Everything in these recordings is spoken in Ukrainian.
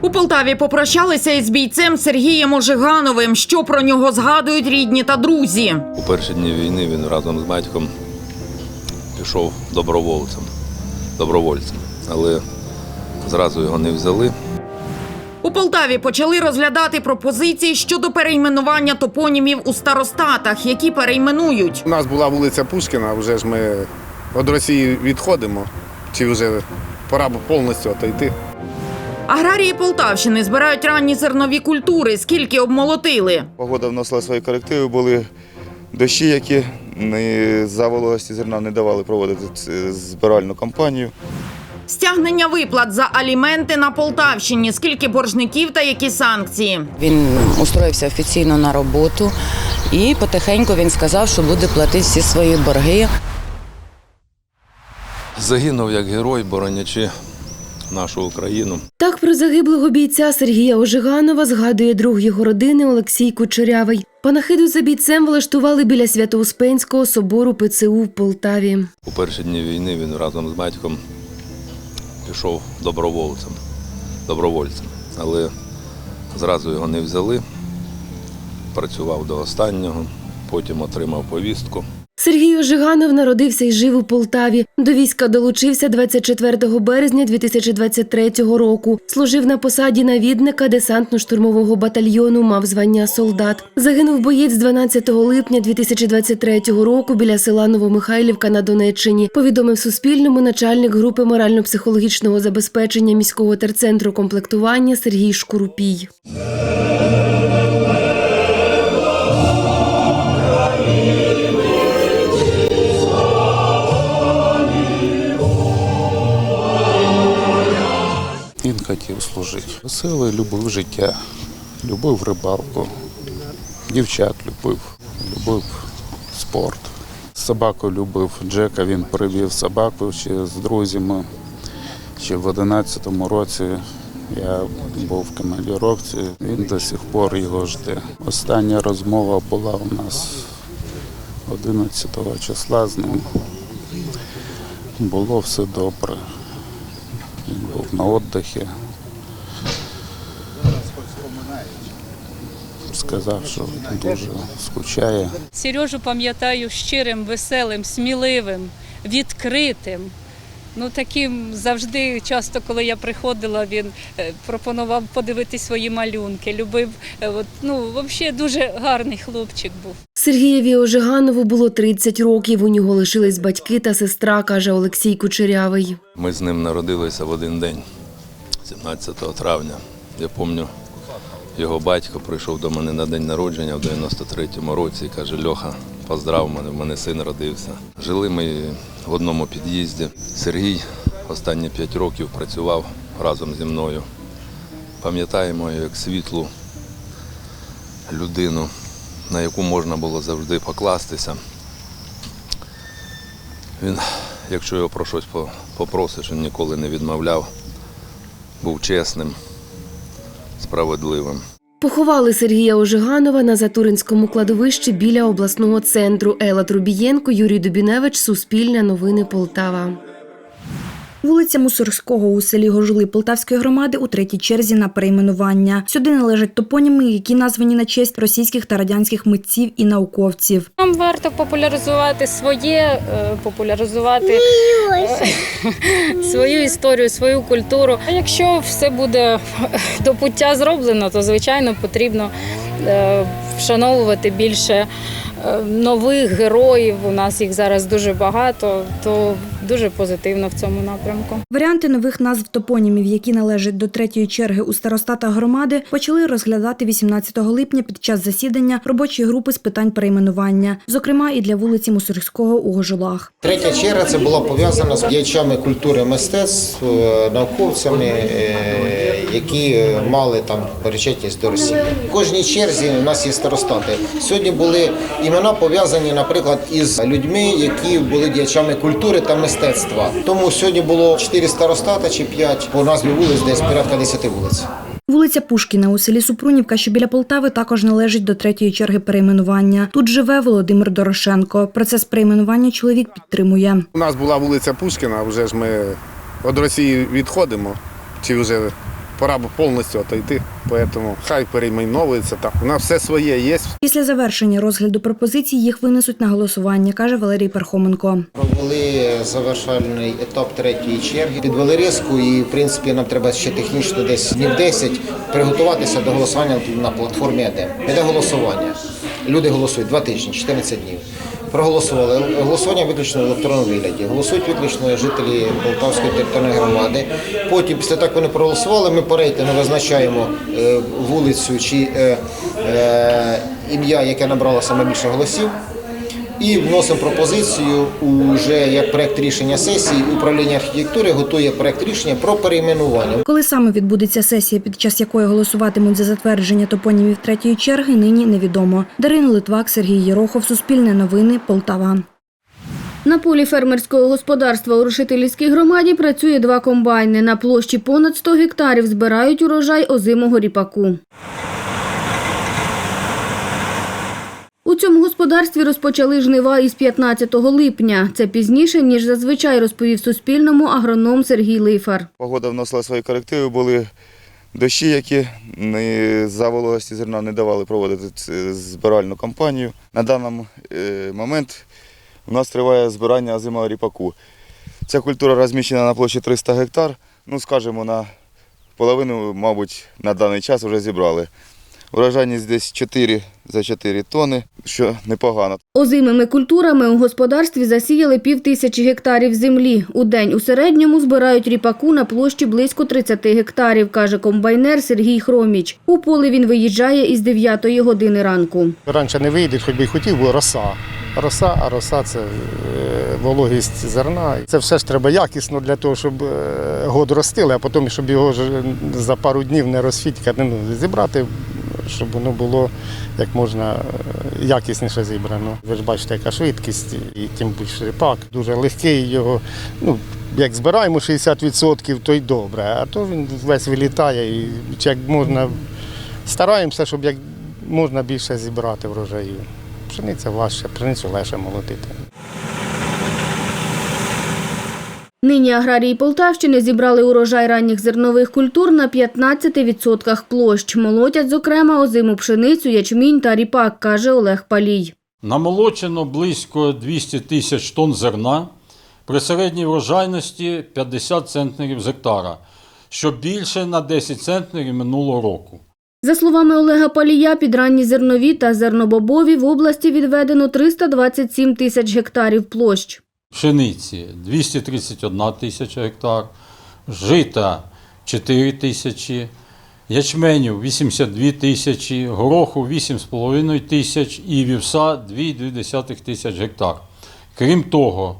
У Полтаві попрощалися із бійцем Сергієм Ожигановим. Що про нього згадують рідні та друзі? У перші дні війни він разом з батьком пішов добровольцем, добровольцем. Але зразу його не взяли. У Полтаві почали розглядати пропозиції щодо перейменування топонімів у старостатах, які перейменують. У нас була вулиця Пушкіна, вже ж ми від Росії відходимо. Чи вже пора повністю отойти? Аграрії Полтавщини збирають ранні зернові культури. Скільки обмолотили? Погода вносила свої корективи, були дощі, які за вологості зерна не давали проводити збиральну кампанію. Стягнення виплат за аліменти на Полтавщині. Скільки боржників та які санкції? Він устроївся офіційно на роботу і потихеньку він сказав, що буде платити всі свої борги. Загинув як герой, боронячи нашу Україну. Так про загиблого бійця Сергія Ожиганова згадує друг його родини Олексій Кучерявий. Панахиду за бійцем влаштували біля Свято-Успенського собору ПЦУ в Полтаві. У перші дні війни він разом з батьком пішов добровольцем, добровольцем. Але зразу його не взяли. Працював до останнього, потім отримав повістку. Сергій Ожиганов народився і жив у Полтаві. До війська долучився 24 березня 2023 року. Служив на посаді навідника десантно-штурмового батальйону, мав звання солдат. Загинув боєць 12 липня 2023 року біля села Новомихайлівка на Донеччині. Повідомив Суспільному начальник групи морально-психологічного забезпечення міського терцентру комплектування Сергій Шкурупій. Хотів служити. Веселий, любив життя, любив рибалку, дівчат любив, любив спорт. Собаку любив Джека, він привів собаку ще з друзями. Ще в 11-му році я був в командировці, він до сих пор його жде. Остання розмова була у нас 11 числа з ним. Було все добре. На віддихі. Сказав, що дуже скучає. Сережу пам'ятаю щирим, веселим, сміливим, відкритим. Ну таким завжди, часто, коли я приходила, він е, пропонував подивитись свої малюнки. Любив, е, от, ну, взагалі дуже гарний хлопчик був. Сергієві Ожиганову було 30 років. У нього лишились батьки та сестра, каже Олексій Кучерявий. Ми з ним народилися в один день, 17 травня. Я пам'ятаю, його батько прийшов до мене на день народження в 93-му році і каже, Льоха, поздрав мене, в мене син родився. Жили ми в одному під'їзді. Сергій останні п'ять років працював разом зі мною. Пам'ятаємо як світлу людину, на яку можна було завжди покластися. Він, якщо його про щось по- попросиш, він ніколи не відмовляв. Був чесним, справедливим. Поховали Сергія Ожиганова на Затуринському кладовищі біля обласного центру. Ела Трубієнко, Юрій Дубіневич, Суспільне новини Полтава. Вулиця Мусорського у селі Гожули Полтавської громади у третій черзі на перейменування. Сюди належать топоніми, які названі на честь російських та радянських митців і науковців. Нам варто популяризувати своє, е, популяризувати е, свою історію, свою культуру. А якщо все буде до пуття зроблено, то звичайно потрібно е, вшановувати більше нових героїв. У нас їх зараз дуже багато, то дуже позитивно в цьому напрямку. Варіанти нових назв топонімів, які належать до третьої черги у старостатах громади, почали розглядати 18 липня під час засідання робочої групи з питань перейменування, зокрема і для вулиці Мусорського у Гожулах. Третя черга це була пов'язана з діячами культури мистецтв, е, науковцями, е, які мали там причетність до Росії. В кожній черзі у нас є старостати. Сьогодні були імена пов'язані, наприклад, із людьми, які були діячами культури та мистецтва. Тому сьогодні було 4 старостата чи 5 по назві вулиць, десь порядка 10 вулиць. Вулиця Пушкіна у селі Супрунівка, що біля Полтави, також належить до третьої черги перейменування. Тут живе Володимир Дорошенко. Процес перейменування чоловік підтримує. У нас була вулиця Пушкіна, вже ж ми від Росії відходимо. Чи вже пора б повністю отойти. Тому хай перейменовується так. У нас все своє є. Після завершення розгляду пропозицій їх винесуть на голосування, каже Валерій Пархоменко. Провели завершальний етап третьої черги. Підвели риску і, в принципі, нам треба ще технічно десь днів 10 приготуватися до голосування на платформі АДЕМ. Іде голосування. Люди голосують два тижні, 14 днів. Проголосували. Голосування виключно в електронному вигляді. Голосують виключно жителі Полтавської територіальної громади. Потім, після того, як вони проголосували, ми по рейтингу визначаємо е, вулицю чи е, е, ім'я, яке набрало саме більше голосів. І вносимо пропозицію уже як проект рішення сесії. Управління архітектури готує проект рішення про перейменування. Коли саме відбудеться сесія, під час якої голосуватимуть за затвердження топонімів третьої черги, нині невідомо. Дарина Литвак, Сергій Єрохов, Суспільне новини, Полтава. На полі фермерського господарства у Рушителівській громаді працює два комбайни. На площі понад 100 гектарів збирають урожай озимого ріпаку. У цьому господарстві розпочали жнива із 15 липня. Це пізніше, ніж зазвичай розповів Суспільному агроном Сергій Лифар. Погода вносила свої корективи, були дощі, які за вологості зерна не давали проводити збиральну кампанію. На даний е, момент у нас триває збирання озимого ріпаку. Ця культура розміщена на площі 300 гектар. Ну, скажімо, на половину, мабуть, на даний час вже зібрали. Урожайність десь 4 за 4 тони, що непогано. Озимими культурами у господарстві засіяли пів тисячі гектарів землі. У день у середньому збирають ріпаку на площі близько 30 гектарів, каже комбайнер Сергій Хроміч. У поле він виїжджає із 9 години ранку. Раніше не вийде, хоч би й хотів, бо роса. Роса, а роса це е, вологість зерна. Це все ж треба якісно для того, щоб е, год ростили, а потім, щоб його ж за пару днів не розфітькати, ну, зібрати, щоб воно було як можна е, якісніше зібрано. Ви ж бачите, яка швидкість, і тим більше ріпак. Дуже легкий його. Ну, як збираємо 60%, то й добре, а то він весь вилітає і як можна стараємося, щоб як можна більше зібрати врожаю. Пшениця важче, пшеницю легше молотити. Нині аграрії Полтавщини зібрали урожай ранніх зернових культур на 15% площ. Молотять, зокрема, озиму пшеницю, ячмінь та ріпак, каже Олег Палій. Намолочено близько 200 тисяч тонн зерна при середній врожайності 50 центнерів з гектара, що більше на 10 центнерів минулого року. За словами Олега Палія, під ранні зернові та зернобобові в області відведено 327 тисяч гектарів площ. Пшениці 231 тисяча гектар, жита 4 тисячі, ячменю 82 тисячі, гороху 8,5 тисяч і вівса 2,2 тисяч гектар. Крім того,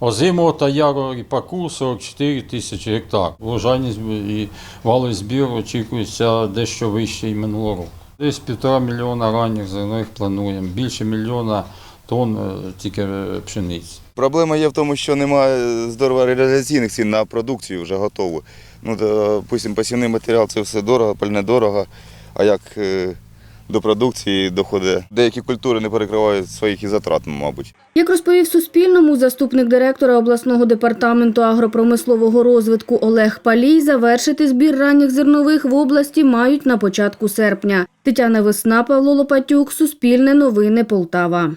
озимого та ярого ріпаку 44 тисячі гектар. Врожайність і валовий збір очікується дещо вищий минулого року. Десь півтора мільйона ранніх зернових плануємо, більше мільйона тонн е, тільки е, пшениці. Проблема є в тому, що немає здорово реалізаційних цін на продукцію вже готову. Ну, допустим, посівний матеріал це все дорого, пальне дорого. А як е, до продукції доходить, деякі культури не перекривають своїх і затрат, мабуть. Як розповів Суспільному, заступник директора обласного департаменту агропромислового розвитку Олег Палій, завершити збір ранніх зернових в області мають на початку серпня. Тетяна Весна, Павло Лопатюк, Суспільне новини Полтава.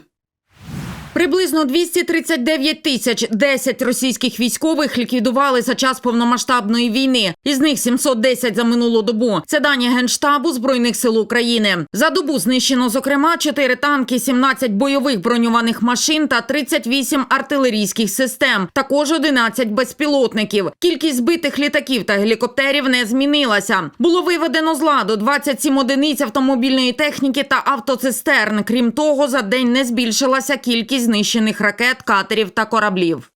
Приблизно 239 тисяч 10 російських військових ліквідували за час повномасштабної війни. Із них 710 за минулу добу. Це дані Генштабу Збройних сил України. За добу знищено, зокрема, 4 танки, 17 бойових броньованих машин та 38 артилерійських систем. Також 11 безпілотників. Кількість збитих літаків та гелікоптерів не змінилася. Було виведено з ладу 27 одиниць автомобільної техніки та автоцистерн. Крім того, за день не збільшилася кількість знищених ракет, катерів та кораблів.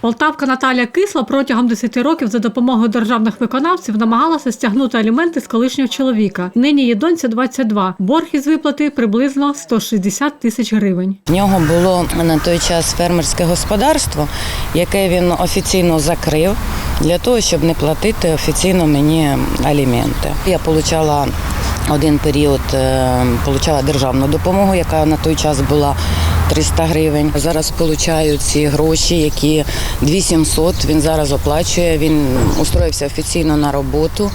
Полтавка Наталія Кисла протягом 10 років за допомогою державних виконавців намагалася стягнути аліменти з колишнього чоловіка. Нині її доньці 22. Борг із виплати приблизно 160 тисяч гривень. В нього було на той час фермерське господарство, яке він офіційно закрив для того, щоб не платити офіційно мені аліменти. Я отримала один період е, получала державну допомогу, яка на той час була 300 гривень. Зараз получаю ці гроші, які 2700 він зараз оплачує. Він устроївся офіційно на роботу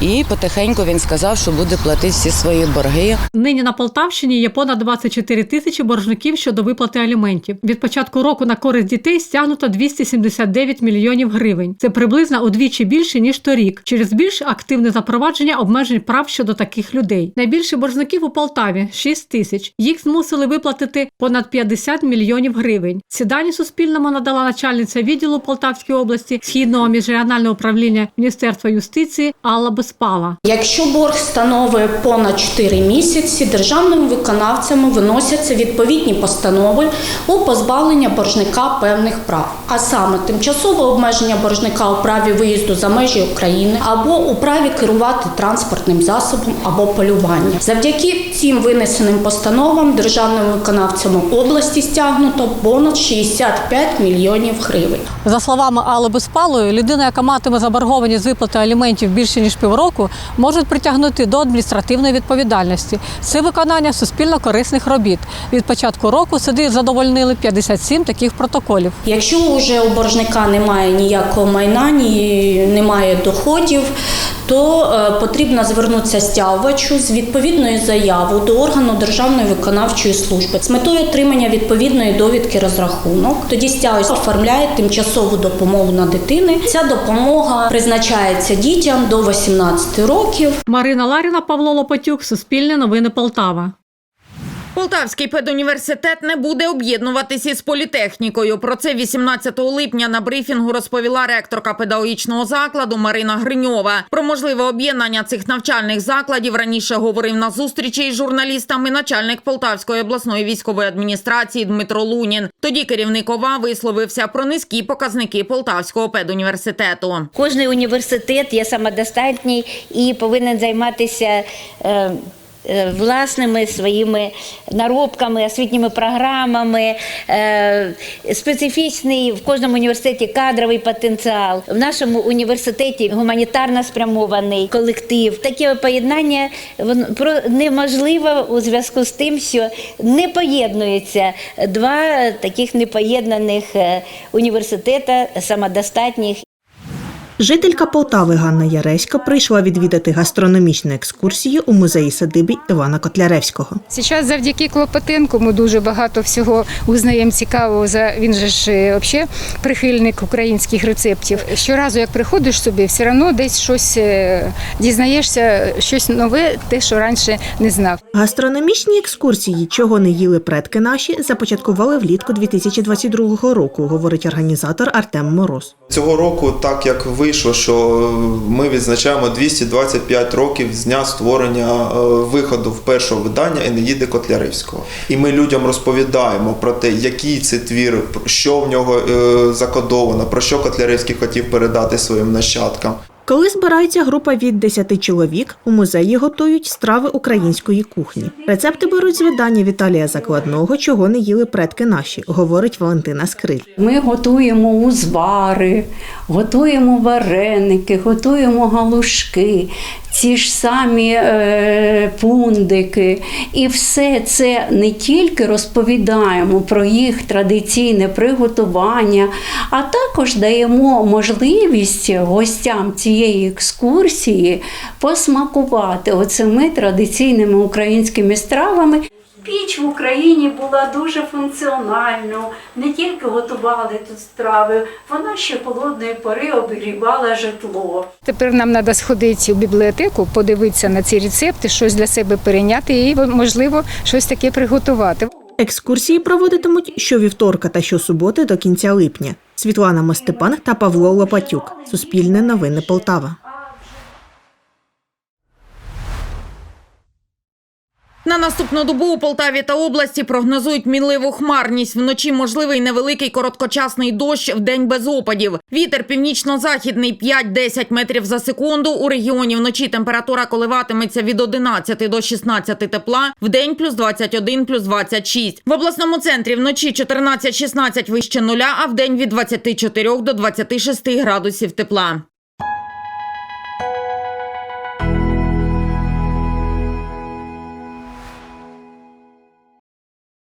і потихеньку він сказав, що буде платити всі свої борги. Нині на Полтавщині є понад 24 тисячі боржників щодо виплати аліментів. Від початку року на користь дітей стягнуто 279 мільйонів гривень. Це приблизно удвічі більше ніж торік, через більш активне запровадження обмежень прав щодо таких людей. Найбільше боржників у Полтаві 6 тисяч. Їх змусили виплатити понад 50 мільйонів гривень. Ці дані Суспільному надала начальниця відділу Полтавської області східного міжрегіонального управління Міністерства юстиції Алла Безпала. Якщо борг становить понад 4 місяці, державними виконавцями виносяться відповідні постанови у позбавлення боржника певних прав, а саме тимчасове обмеження боржника у праві виїзду за межі України або у праві керувати транспортним засобом або полювання. Завдяки цим винесеним постановам державними виконавцями області стягнуто понад 65 мільйонів гривень. За словами Алли Безпалої, людина, яка матиме заборгованість з виплати аліментів більше ніж півроку, можуть притягнути до адміністративної відповідальності. Це виконання суспільно корисних робіт. Від початку року суди задовольнили 57 таких протоколів. Якщо вже у боржника немає ніякого майна, ні немає доходів, то е, потрібно звернутися стягувачу з відповідною заявою до органу Державної виконавчої служби з метою отримання відповідної довідки розрахунок. Тоді стяж оформляє тимчасову допомогу на дитини. Ця допомога призначається дітям до 18 років. Марина Ларіна, Павло Лопатюк, Суспільне новини Полтава. Полтавський педуніверситет не буде об'єднуватися із політехнікою. Про це 18 липня на брифінгу розповіла ректорка педагогічного закладу Марина Гриньова. Про можливе об'єднання цих навчальних закладів раніше говорив на зустрічі із журналістами начальник Полтавської обласної військової адміністрації Дмитро Лунін. Тоді керівник ОВА висловився про низькі показники Полтавського педуніверситету. Кожний університет є самодостатній і повинен займатися. е, Власними своїми наробками, освітніми програмами, е, специфічний в кожному університеті кадровий потенціал. В нашому університеті гуманітарно спрямований колектив. Таке поєднання неможливо у зв'язку з тим, що не поєднуються два таких непоєднаних е, університета самодостатніх Жителька Полтави Ганна Яресько прийшла відвідати гастрономічну екскурсію у музеї садиби Івана Котляревського. Зараз завдяки Клопотенку ми дуже багато всього узнаємо цікавого. За він же ж взагалі прихильник українських рецептів. Щоразу, як приходиш собі, все одно десь щось е, дізнаєшся, щось нове, те, що раніше не знав. Гастрономічні екскурсії, чого не їли предки наші, започаткували влітку 2022 року, говорить організатор Артем Мороз. Цього року, так як вийшло, що ми відзначаємо 225 років з дня створення е, виходу в першого видання Енеїди Котляревського. І ми людям розповідаємо про те, який це твір, що в нього е, закодовано, про що Котляревський хотів передати своїм нащадкам. Коли збирається група від 10 чоловік, у музеї готують страви української кухні. Рецепти беруть з видання Віталія Закладного, чого не їли предки наші, говорить Валентина Скриль. Ми готуємо узвари, готуємо вареники, готуємо галушки, ці ж самі е, пундики. І все це не тільки розповідаємо про їх традиційне приготування, а також даємо можливість гостям цієї екскурсії посмакувати оцими традиційними українськими стравами. Піч в Україні була дуже функціональною, не тільки готували тут страви, вона ще холодної пори обігрівала житло. Тепер нам треба сходити в бібліотеку, подивитися на ці рецепти, щось для себе перейняти і, можливо, щось таке приготувати. Екскурсії проводитимуть щовівторка та щосуботи до кінця липня. Світлана Мостепан та Павло Лопатюк. Суспільне новини Полтава. На наступну добу у Полтаві та області прогнозують мінливу хмарність. Вночі можливий невеликий короткочасний дощ, вдень без опадів. Вітер північно-західний 5-10 метрів за секунду. У регіоні вночі температура коливатиметься від 11 до 16 тепла, вдень плюс 21, плюс 26. В обласному центрі вночі 14-16 вище нуля, а вдень від 24 до 26 градусів тепла.